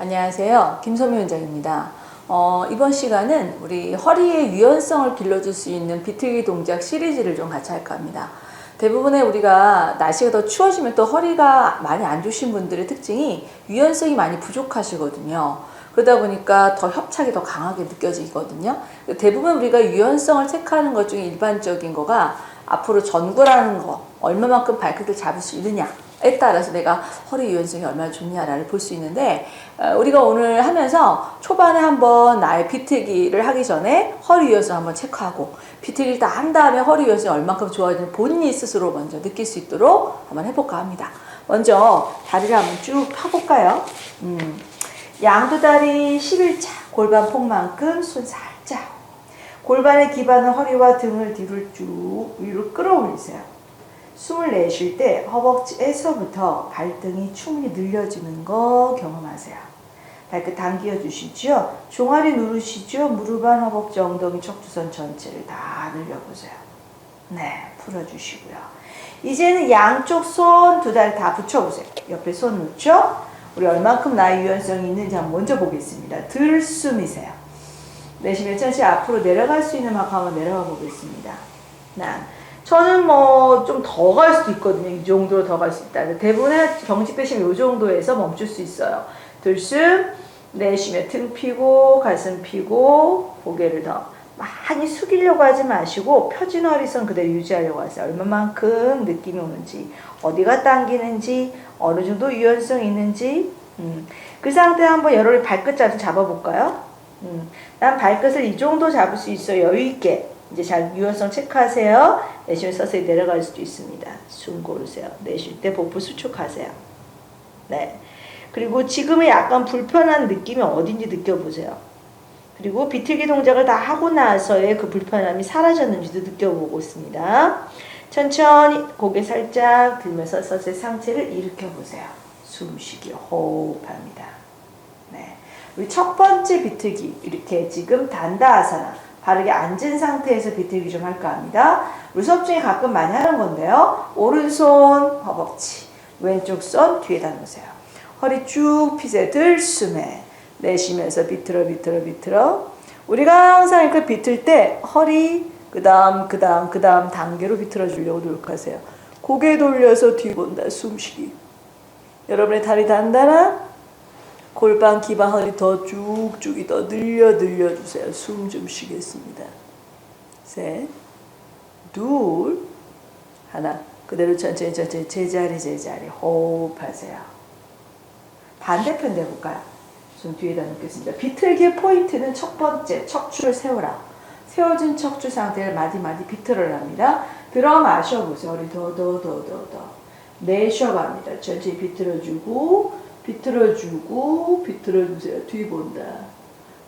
안녕하세요. 김소미 원장입니다. 어, 이번 시간은 우리 허리의 유연성을 길러줄 수 있는 비틀기 동작 시리즈를 좀 같이 할까 합니다. 대부분의 우리가 날씨가 더 추워지면 또 허리가 많이 안 좋으신 분들의 특징이 유연성이 많이 부족하시거든요. 그러다 보니까 더 협착이 더 강하게 느껴지거든요. 대부분 우리가 유연성을 체크하는 것 중에 일반적인 거가 앞으로 전구라는 거, 얼마만큼 발끝을 잡을 수 있느냐 에 따라서 내가 허리 유연성이 얼마나 좋냐를 볼 수 있는데, 어, 우리가 오늘 하면서 초반에 한번 나의 비트기를 하기 전에 허리 유연성 한번 체크하고, 비트기를 다 한 다음에 허리 유연성이 얼마큼 좋아지는 본인이 스스로 먼저 느낄 수 있도록 한번 해볼까 합니다. 먼저 다리를 한번 쭉 펴볼까요? 음. 양두다리 11차 골반 폭만큼 손 살짝 골반의 기반은 허리와 등을 뒤로 쭉 위로 끌어올리세요. 숨을 내쉴 때 허벅지에서부터 발등이 충분히 늘려지는 거 경험하세요. 발끝 당겨 주시죠. 종아리 누르시죠. 무릎 안 허벅지 엉덩이 척추선 전체를 다 늘려보세요. 네, 풀어주시고요. 이제는 양쪽 손두 다리 다 붙여보세요. 옆에 손 놓죠? 우리 얼만큼 나의 유연성이 있는지 한번 먼저 보겠습니다. 들숨이세요. 내쉬면 천천히 앞으로 내려갈 수 있는 만큼 한번 내려가 보겠습니다. 나 저는 뭐 좀 더 갈 수도 있거든요. 이 정도로 더 갈 수 있다. 대부분의 경직 빼시면 이 정도에서 멈출 수 있어요. 들숨 내쉬면 등 피고 가슴 피고 고개를 더 많이 숙이려고 하지 마시고 펴진 허리선 그대로 유지하려고 하세요. 얼마만큼 느낌이 오는지 어디가 당기는지 어느 정도 유연성 있는지 음. 그 상태 한번 여러분 발끝 좀 잡아볼까요? 음. 난 발끝을 이 정도 잡을 수 있어 여유 있게 이제 잘 유연성 체크하세요. 내쉬면 서서히 내려갈 수도 있습니다. 숨 고르세요. 내쉴 때 복부 수축하세요. 네. 그리고 지금의 약간 불편한 느낌이 어딘지 느껴보세요. 그리고 비틀기 동작을 다 하고 나서의 그 불편함이 사라졌는지도 느껴보고 있습니다. 천천히 고개 살짝 들면서 서서히 상체를 일으켜 보세요. 숨쉬기 호흡합니다. 네. 우리 첫 번째 비틀기 이렇게 지금 단다 아사나 바르게 앉은 상태에서 비틀기 좀 할까 합니다. 우리 수업 중에 가끔 많이 하는 건데요. 오른손 허벅지, 왼쪽 손 뒤에다 놓으세요. 허리 쭉 피세요. 들숨에 내쉬면서 비틀어 비틀어 비틀어. 우리가 항상 이렇게 비틀 때 허리 그 다음 그 다음 그 다음 단계로 비틀어 주려고 노력하세요. 고개 돌려서 뒤 본다. 숨쉬기. 여러분의 다리 단단한 골반 기반 허리 더 쭉쭉이 더 늘려 늘려 주세요. 숨 좀 쉬겠습니다. 셋, 둘, 하나. 그대로 천천히 천천히 제자리 제자리 호흡하세요. 반대편도 해볼까요? 손 뒤에다 놓겠습니다. 비틀기의 포인트는 첫 번째 척추를 세우라. 세워진 척추 상태를 마디마디 비틀어 납니다. 들어 마셔보세요. 허리 더더더더 더. 내쉬어갑니다. 천천히 비틀어주고 비틀어주고 비틀어주세요. 뒤 본다.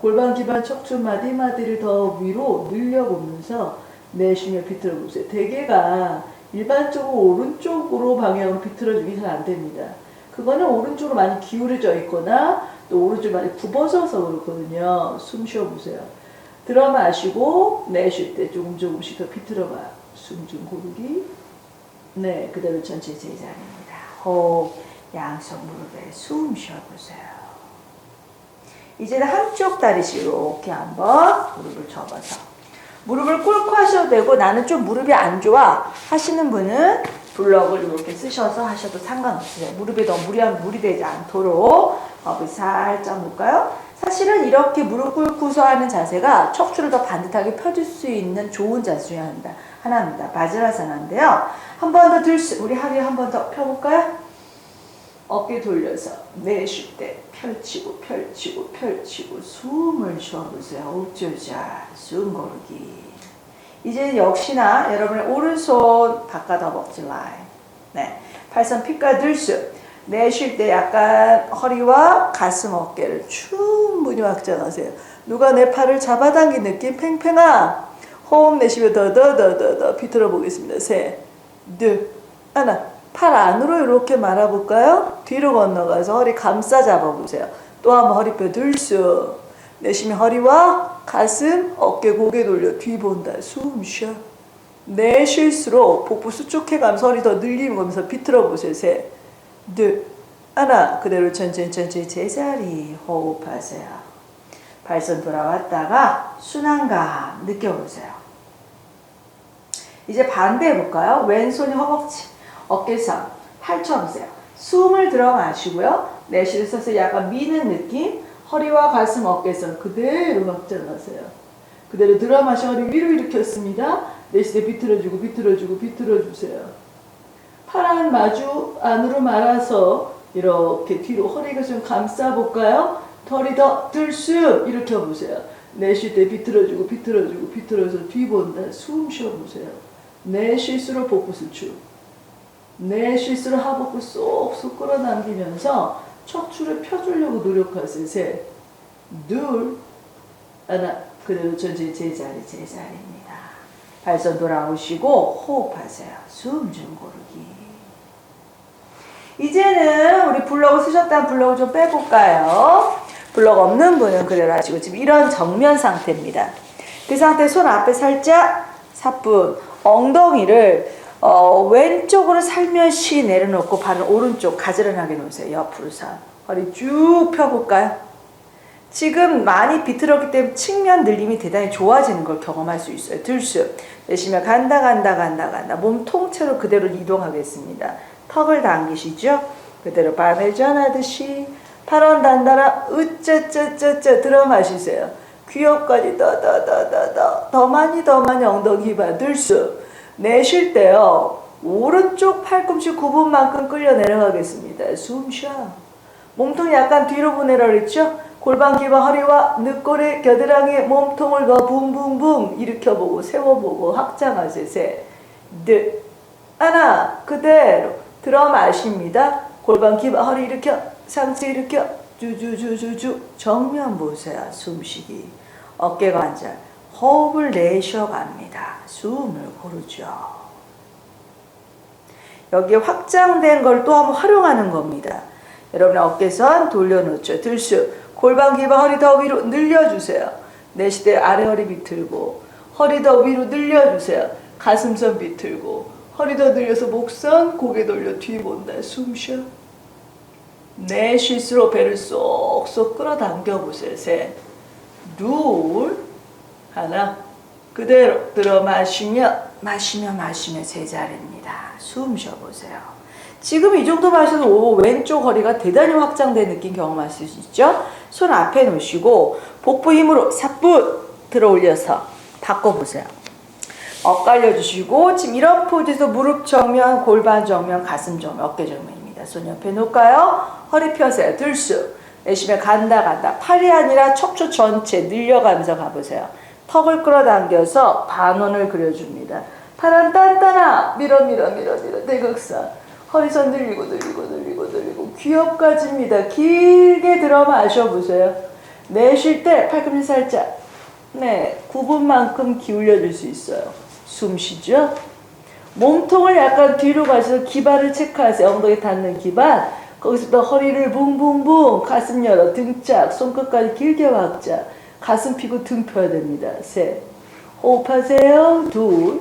골반 기반 척추 마디 마디를 더 위로 늘려보면서 내쉬며 비틀어보세요. 대개가 일반적으로 오른쪽으로 방향으로 비틀어주기 잘 안 됩니다. 그거는 오른쪽으로 많이 기울어져 있거나 또 오른쪽 많이 굽어져서 그렇거든요. 숨 쉬어보세요. 들어 마시고 내쉴 때 조금 조금씩 더 비틀어봐요. 숨좀 고르기. 네, 그대로 전체 제자리입니다. 호흡, 양손 무릎에 숨 쉬어보세요. 이제는 한쪽 다리씩 이렇게 한번 무릎을 접어서 무릎을 꿇고 하셔도 되고 나는 좀 무릎이 안 좋아 하시는 분은 블럭을 이렇게 쓰셔서 하셔도 상관없어요. 무릎에 너무 무리한 무리 되지 않도록 업을 살짝 놓을까요? 사실은 이렇게 무릎 꿇고서 하는 자세가 척추를 더 반듯하게 펴줄 수 있는 좋은 자세 중에 하나입니다. 바지라사나인데요. 한 번 더 들 수 우리 하루에 한번 더 펴볼까요? 어깨 돌려서 내쉴 때 펼치고 펼치고 펼치고 숨을 쉬어보세요. 옥조자 숨 고르기. 이제 역시나 여러분의 오른손 바깥 허벅지 라인. 네. 팔선 핏과 들수. 내쉴 때 약간 허리와 가슴 어깨를 충분히 확장하세요. 누가 내 팔을 잡아당긴 느낌 팽팽아. 호흡 내쉬며 더더더더더 비틀어 보겠습니다. 셋, 둘, 하나. 팔 안으로 이렇게 말아볼까요? 뒤로 건너가서 허리 감싸 잡아보세요. 또 한번 허리뼈 들수. 내쉬면 허리와 가슴, 어깨, 고개 돌려 뒤 본다. 숨 쉬어. 내쉴수록 복부 수축해가면서 허리 더 늘리면서 비틀어 보세요. 셋, 둘, 하나 그대로 천천히 천천히 제자리 호흡하세요. 발선 돌아왔다가 순환감 느껴보세요. 이제 반대 해볼까요? 왼손이 허벅지, 어깨선, 펼쳐보세요. 숨을 들어 마시고요. 내쉬를 써서 약간 미는 느낌, 허리와 가슴, 어깨선 그대로 확장하세요. 그대로 들어 마시 허리 위로 일으켰습니다. 내쉬에 비틀어주고 비틀어주고 비틀어주세요. 팔안 마주 안으로 말아서 이렇게 뒤로 허리가 좀 감싸볼까요? 털이 더 들쑥 일으켜보세요. 내쉴 때 비틀어주고 비틀어주고 비틀어서 뒤 본다. 숨 쉬어보세요. 내쉴수록 복부 수축. 내쉴수록 하복부 쏙쏙 끌어당기면서 척추를 펴주려고 노력하세요. 셋, 둘, 하나. 그대로 천천히 제자리 제자리입니다. 발선 돌아오시고 호흡하세요. 숨 좀 고르기. 이제는 우리 블럭을 쓰셨다는 블럭을 좀 빼볼까요? 블럭 없는 분은 그대로 하시고 지금 이런 정면 상태입니다. 그 상태 손 앞에 살짝 사뿐 엉덩이를 어, 왼쪽으로 살며시 내려놓고 발은 오른쪽 가지런하게 놓으세요. 옆으로 사 허리 쭉 펴볼까요? 지금 많이 비틀었기 때문에 측면 늘림이 대단히 좋아지는 걸 경험할 수 있어요. 들쑥 내쉬면 간다 간다 간다 간다 몸 통째로 그대로 이동하겠습니다. 턱을 당기시죠. 그대로 밤을 전하듯이 팔원 단단한 으쩌쩌쩌쩌 들어 마시세요. 귀엽까지 더 더 더 더더 더 많이 더 많이 엉덩이 봐 들쑥 내쉴 때요. 오른쪽 팔꿈치 구분만큼 끌려 내려가겠습니다. 숨 쉬어. 몸통 약간 뒤로 보내라 그랬죠? 골반 기반 허리와 늑골의 겨드랑이 몸통을 더 붕붕붕 일으켜보고 세워보고 확장하세요. 셋, 넷, 하나 그대로 들어 마십니다. 골반 기반 허리 일으켜 상체 일으켜 주주주주주 정면 보세요. 숨쉬기 어깨 관절 호흡을 내쉬어갑니다. 숨을 고르죠. 여기에 확장된 걸 또 한번 활용하는 겁니다. 여러분 어깨선 돌려놓죠. 들쑥 골반 기반 허리 더 위로 늘려주세요. 때 아래 허리 비틀고 허리 더 위로 늘려주세요. 가슴선 비틀고 허리 더 늘려서 목선 고개 돌려 뒤 본다. 숨 쉬어. 내쉴수록 배를 쏙쏙 끌어당겨 보세요. 셋, 둘, 하나. 그대로 들어 마시며 마시며 마시며 제자리입니다. 숨 쉬어보세요. 지금 이 정도 마셔도 오, 왼쪽 허리가 대단히 확장된 느낌 경험하실 수 있죠? 손 앞에 놓으시고 복부 힘으로 사뿐 들어 올려서 바꿔보세요. 엇갈려 주시고 지금 이런 포즈에서 무릎 정면, 골반 정면, 가슴 정면, 어깨 정면입니다. 손 옆에 놓을까요? 허리 펴세요. 들쑥. 내쉬면 간다 간다. 팔이 아니라 척추 전체 늘려가면서 가보세요. 턱을 끌어당겨서 반원을 그려줍니다. 팔은 단단하 밀어 밀어 밀어 밀어 대극선. 허리선 늘리고 늘리고 늘리고 늘리고 귀엽까지입니다. 길게 들어 마셔보세요. 내쉴 때 팔꿈치 살짝 네 9분만큼 기울여 줄 수 있어요. 숨 쉬죠? 몸통을 약간 뒤로 가셔서 기반을 체크하세요. 엉덩이 닿는 기반. 거기서부터 허리를 붕붕붕 가슴 열어 등짝 손끝까지 길게 확자 가슴 피고 등 펴야 됩니다. 셋 호흡하세요. 둘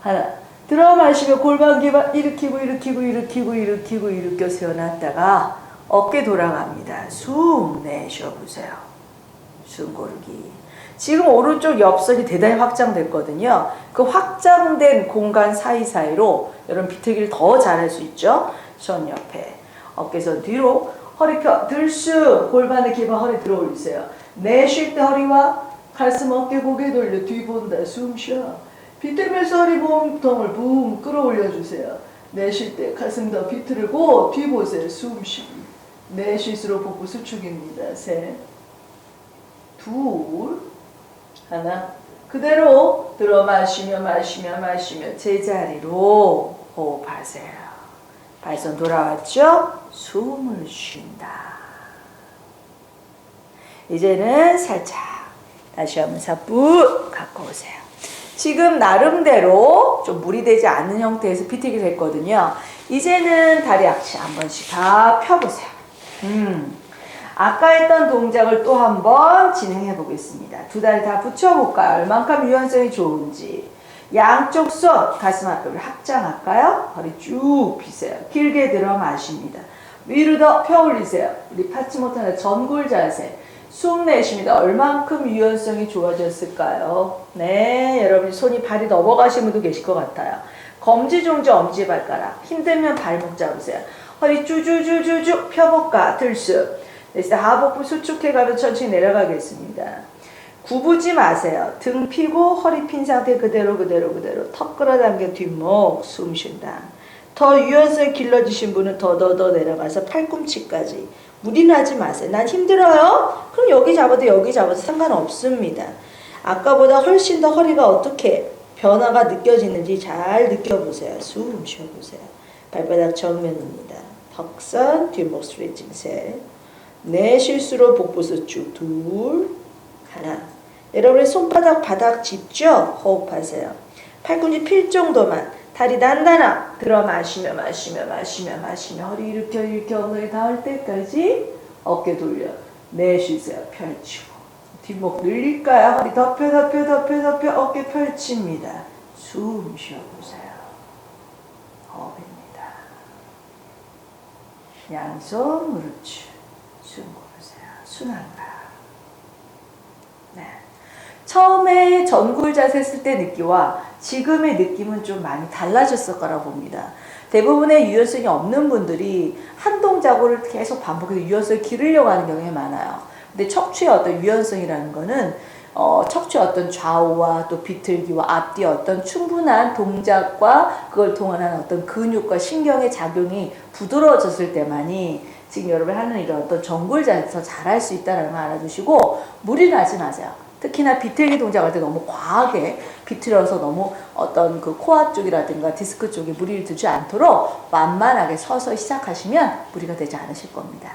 하나 들어 마시며 골반 기반 일으키고 일으키고 일으키고 일으키고 일으켜 세워놨다가 어깨 돌아갑니다. 숨 내쉬어 보세요. 숨 고르기. 지금 오른쪽 옆선이 대단히 확장됐거든요. 그 확장된 공간 사이사이로 여러분 비틀기를 더 잘할 수 있죠. 손 옆에 어깨선 뒤로 허리 펴 들쑥 골반의 기반 허리 들어 올리세요. 내쉴 때 허리와 가슴 어깨 고개 돌려 뒤 본다 숨 쉬어. 비틀면서 허리 몸통을 붕 끌어올려 주세요. 내쉴 때 가슴 더 비틀고 뒤 보세요. 숨 쉬기. 내쉴수록 복부 수축입니다. 셋, 둘, 하나. 그대로 들어 마시며 마시며 마시며 제자리로 호흡하세요. 발선 돌아왔죠? 숨을 쉰다. 이제는 살짝 다시 한번 사뿐 갖고 오세요. 지금 나름대로 좀 무리되지 않는 형태에서 피튀기를 했거든요. 이제는 다리 악시 한 번씩 다 펴보세요. 음. 아까 했던 동작을 또 한 번 진행해 보겠습니다. 두 다리 다 붙여볼까요? 얼만큼 유연성이 좋은지. 양쪽 손 가슴 앞을 확장할까요? 허리 쭉 펴세요. 길게 들어 마십니다. 위로 더 펴 올리세요. 우리 파치모타나 전굴 자세. 숨 내쉽니다. 얼만큼 유연성이 좋아졌을까요? 네, 여러분 손이 발이 넘어가신 분도 계실 것 같아요. 검지 종지 엄지 발가락. 힘들면 발목 잡으세요. 허리 쭈쭈쭈쭈쭈 펴볼까? 들쑥. 됐어요. 하복부 수축해가면 천천히 내려가겠습니다. 구부지 마세요. 등 피고 허리 핀 상태 그대로 그대로 그대로 턱 끌어당겨 뒷목 숨 쉰다. 더 유연성 길러주신 분은 더더더 내려가서 팔꿈치까지 무리하지 마세요. 난 힘들어요? 그럼 여기 잡아도 여기 잡아도 상관없습니다. 아까보다 훨씬 더 허리가 어떻게 변화가 느껴지는지 잘 느껴보세요. 숨 쉬어보세요. 발바닥 정면입니다. 턱선 뒷목 스트레칭 셋. 내 실수로 복부수 쭉 둘, 하나. 여러분의 손바닥 바닥 짚죠? 호흡하세요. 팔꿈치 필 정도만. 다리 단단하. 들어 마시며 마시며 마시며 마시며 허리 일으켜 일으켜 엉덩이 닿을 때까지 어깨 돌려. 내쉬세요. 펼치고. 뒷목 늘릴까요? 허리 덮여 덮여 덮여 덮여 어깨 펼칩니다. 숨 쉬어보세요. 호흡입니다. 양손 무릎치. 숨 고르세요. 순환가. 네. 처음에 전굴 자세 했을 때 느끼와 지금의 느낌은 좀 많이 달라졌을 거라 봅니다. 대부분의 유연성이 없는 분들이 한 동작을 계속 반복해서 유연성을 기르려고 하는 경우가 많아요. 근데 척추의 어떤 유연성이라는 거는 어, 척추의 어떤 좌우와 또 비틀기와 앞뒤 어떤 충분한 동작과 그걸 통한 어떤 근육과 신경의 작용이 부드러워졌을 때만이 지금 여러분이 하는 이런 어떤 전굴 자세에서 잘할 수 있다는 걸 알아두시고 무리를 하지 마세요. 특히나 비틀기 동작할 때 너무 과하게 비틀어서 너무 어떤 그 코아 쪽이라든가 디스크 쪽에 무리를 두지 않도록 만만하게 서서 시작하시면 무리가 되지 않으실 겁니다.